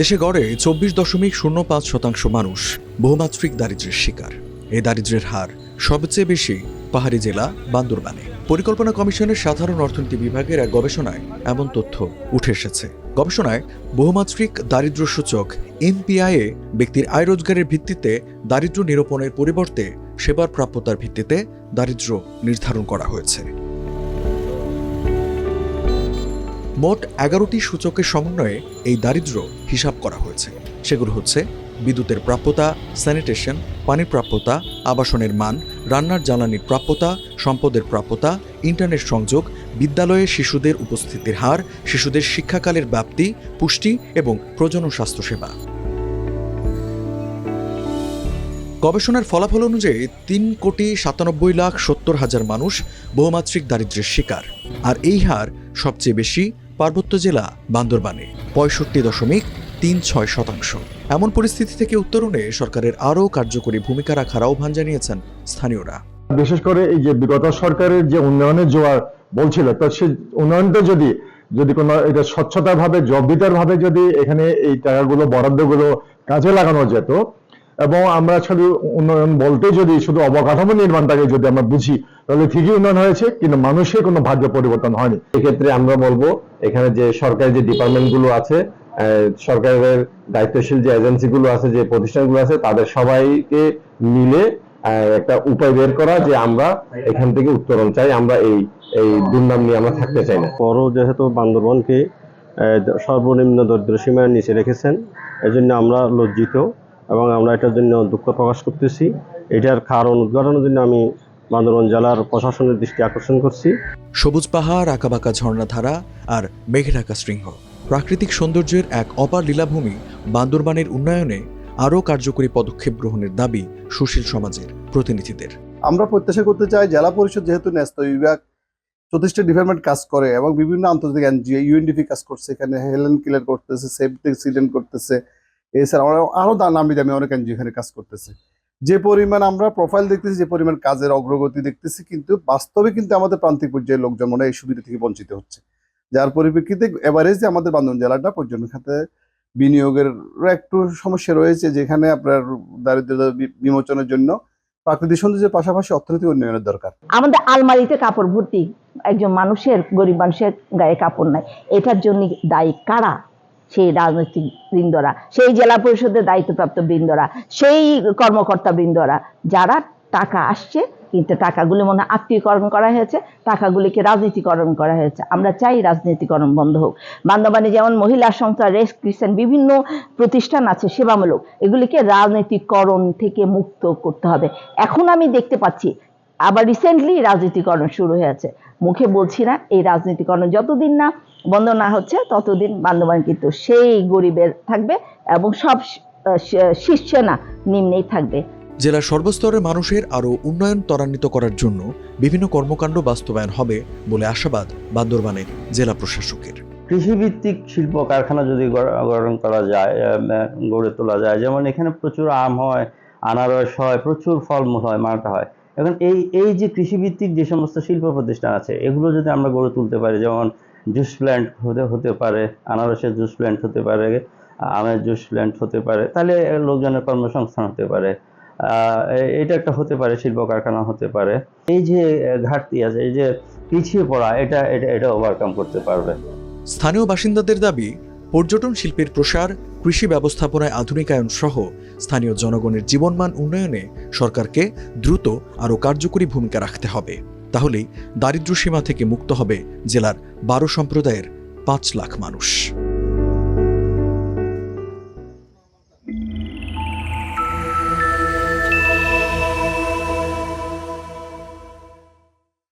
দেশে গড়ে চব্বিশ দশমিক শূন্য পাঁচ শতাংশ মানুষ বহুমাত্রিক দারিদ্র্যের শিকার। এই দারিদ্র্যের হার সবচেয়ে বেশি পাহাড়ি জেলা বান্দরবানে। পরিকল্পনা কমিশনের সাধারণ অর্থনীতি বিভাগের এক গবেষণায় এমন তথ্য উঠে এসেছে। গবেষণায় বহুমাত্রিক দারিদ্র্য সূচক এমপিআইএ ব্যক্তির আয় রোজগারের ভিত্তিতে দারিদ্র্য নিরূপণের পরিবর্তে সেবার প্রাপ্যতার ভিত্তিতে দারিদ্র্য নির্ধারণ করা হয়েছে। মোট এগারোটি সূচকের সমন্বয়ে এই দারিদ্র্য হিসাব করা হয়েছে। সেগুলো হচ্ছে বিদ্যুতের প্রাপ্যতা, স্যানিটেশন, পানির প্রাপ্যতা, আবাসনের মান, রান্নার জ্বালানির প্রাপ্যতা, সম্পদের প্রাপ্যতা, ইন্টারনেট সংযোগ, বিদ্যালয়ে শিশুদের উপস্থিতির হার, শিশুদের শিক্ষাকালের ব্যাপ্তি, পুষ্টি এবং প্রজনন স্বাস্থ্যসেবা গবেষণার ফলাফল অনুযায়ী তিন কোটি সাতানব্বই লাখ সত্তর হাজার মানুষ বহুমাত্রিক দারিদ্র্যের শিকার, আর এই হার সবচেয়ে বেশি পার্বত্য জেলা বান্দরবানে পঁয়ষট্টি দশমিক তিন ছয় শতাংশ। এমন পরিস্থিতি থেকে উত্তরণে সরকারের আরও কার্যকরী ভূমিকা রাখার আহ্বান জানিয়েছেন স্থানীয়রা। বিশেষ করে এই যে বিগত সরকারের যে উন্নয়নের জোয়ার বলছিল, তো সে উন্নয়নটা যদি যদি কোনো এটা স্বচ্ছতা ভাবে জবাবদিতার ভাবে যদি এখানে এই টাকাগুলো, বরাদ্দগুলো কাজে লাগানো যেত এবং আমরা শুধু উন্নয়ন বলতে যদি শুধু অবকাঠামো নির্মাণটাকে যদি আমরা বুঝি তাহলে ঠিকই উন্নয়ন হয়েছে কিন্তু মানুষের কোনো ভাগ্য পরিবর্তন হয়নি। এক্ষেত্রে আমরা বলব এখানে যে সরকারি যে ডিপার্টমেন্টগুলো আছে সরকারের দায়িত্বশীল যে এজেন্সি গুলো আছে যে প্রতিষ্ঠানগুলো আছে তাদের সবাইকে মিলে আহ, একটা উপায় বের করা যে আমরা এখান থেকে উত্তরণ চাই আমরা এই এই দুর্নাম নিয়ে আমরা থাকতে চাই না। পরও যেহেতু বান্দরবনকে আহ, সর্বনিম্ন দরিদ্র সীমার নিচে রেখেছেন এজন্য আমরা লজ্জিত। এবং আমরা এটার জন্য দুঃখ প্রকাশ করতেছি। এটার কারণ উদ্ঘাটনের জন্য আমি বান্দরবন জেলার প্রশাসনের দৃষ্টি আকর্ষণ করছি। সবুজ পাহাড় আঁকাবাঁকা ঝর্ণাধারা আর মেঘে ঢাকা শৃঙ্গ। প্রাকৃতিক সৌন্দর্যের এক অপার লীলাভূমি বান্দরবানের উন্নয়নে আরও কার্যকরী পদক্ষেপ গ্রহণের দাবি সুশীল সমাজের প্রতিনিধিদের। আমরা প্রত্যাশা করতে চাই জেলা পরিষদ যেহেতু ন্যস্ত বিভাগ চৌত্রিশটা ডিপার্টমেন্ট কাজ করে এবং বিভিন্ন আন্তর্জাতিক এনজিও ইউএনডিপি কাজ করছে এখানে হেলেন কিলার করতেছে সেফটি সিডেন্ট করতেছে। এছাড়া আরও দা- নামি দামি অনেক এনজিও এখানে কাজ করতেছে। যে পরিমাণ আমরা প্রোফাইল দেখতেছি, যে পরিমাণ কাজের অগ্রগতি দেখতেছি, কিন্তু বাস্তবে কিন্তু আমাদের প্রান্তিক পর্যায়ের লোকজন মনে এই সুবিধা থেকে বঞ্চিত হচ্ছে। যার পরিপ্রেক্ষিতে এভারেজে আমাদের বান্ধন জেলাটা পর্যটন খাতে বিনিয়োগের একটু সমস্যা রয়েছে, যেখানে আপনার দারিদ্রতা বিমোচনের জন্য প্রাকৃতিক সৌন্দর্যের পাশাপাশি অর্থনৈতিক উন্নয়নের দরকার। আমাদের আলমারিতে কাপড় ভর্তি একজন মানুষের, গরিব মানুষের গায়ে কাপড় নাই। এটার জন্য দায়ী কারা? সেই রাজনৈতিক বৃন্দরা, সেই জেলা পরিষদের দায়িত্বপ্রাপ্ত বৃন্দরা, সেই কর্মকর্তা বৃন্দরা, যারা টাকা আসছে, কিন্তু টাকাগুলি মনে আত্মীয়করণ করা হয়েছে, টাকাগুলিকে রাজনীতিকরণ করা হয়েছে। আমরা চাই রাজনীতিকরণ বন্ধ হোক। বান্দরবানে যেমন মহিলা সংস্থা রেস ক্রিশ্চান বিভিন্ন প্রতিষ্ঠান আছে, সেবামূলক। এগুলিকে রাজনীতিকরণ থেকে মুক্ত করতে হবে। এখন আমি দেখতে পাচ্ছি আবার রিসেন্টলি রাজনীতিকরণ শুরু হয়েছে। মুখে বলছি না এই রাজনীতিকরণ যতদিন না বন্ধ না হচ্ছে ততদিন বান্দরবান কিন্তু সেই গরিবের থাকবে এবং সব শীর্ষে না নিম্নেই থাকবে। জেলার সর্বস্তরের মানুষের আরও উন্নয়ন ত্বরান্বিত করার জন্য বিভিন্ন কর্মকাণ্ড বাস্তবায়ন হবে বলে আশাবাদ বান্দরবানের জেলা প্রশাসকের। কৃষিভিত্তিক শিল্প কারখানা যদি গঠন করা যায় আহ, গড়ে তোলা যায় যেমন এখানে প্রচুর আম হয় আনারস হয় প্রচুর ফলমূল হয় মালটা হয় এখন এই এই যে কৃষিভিত্তিক যে সমস্ত শিল্প প্রতিষ্ঠান আছে, এগুলো যদি আমরা গড়ে তুলতে পারি, যেমন জুস প্ল্যান্ট হতে হতে পারে, আনারসের জুস প্ল্যান্ট হতে পারে, আমের জুস প্ল্যান্ট হতে পারে, তাহলে লোকজনের কর্মসংস্থান হতে পারে এটা একটা হতে পারে, শিল্প কারখানা হতে পারে। এই যে ঘাটতি আছে, এই যে পিছিয়ে পড়া, এটা এটা এটা ওভারকাম করতে পারবে। স্থানীয় বাসিন্দাদের দাবি পর্যটন শিল্পের প্রসার, কৃষি ব্যবস্থাপনায় আধুনিকায়ন সহ স্থানীয় জনগণের জীবনমান উন্নয়নে সরকারকে দ্রুত আরও কার্যকরী ভূমিকা রাখতে হবে। তাহলেই দারিদ্র্যসীমা থেকে মুক্ত হবে জেলার বারো সম্প্রদায়ের পাঁচ লাখ মানুষ।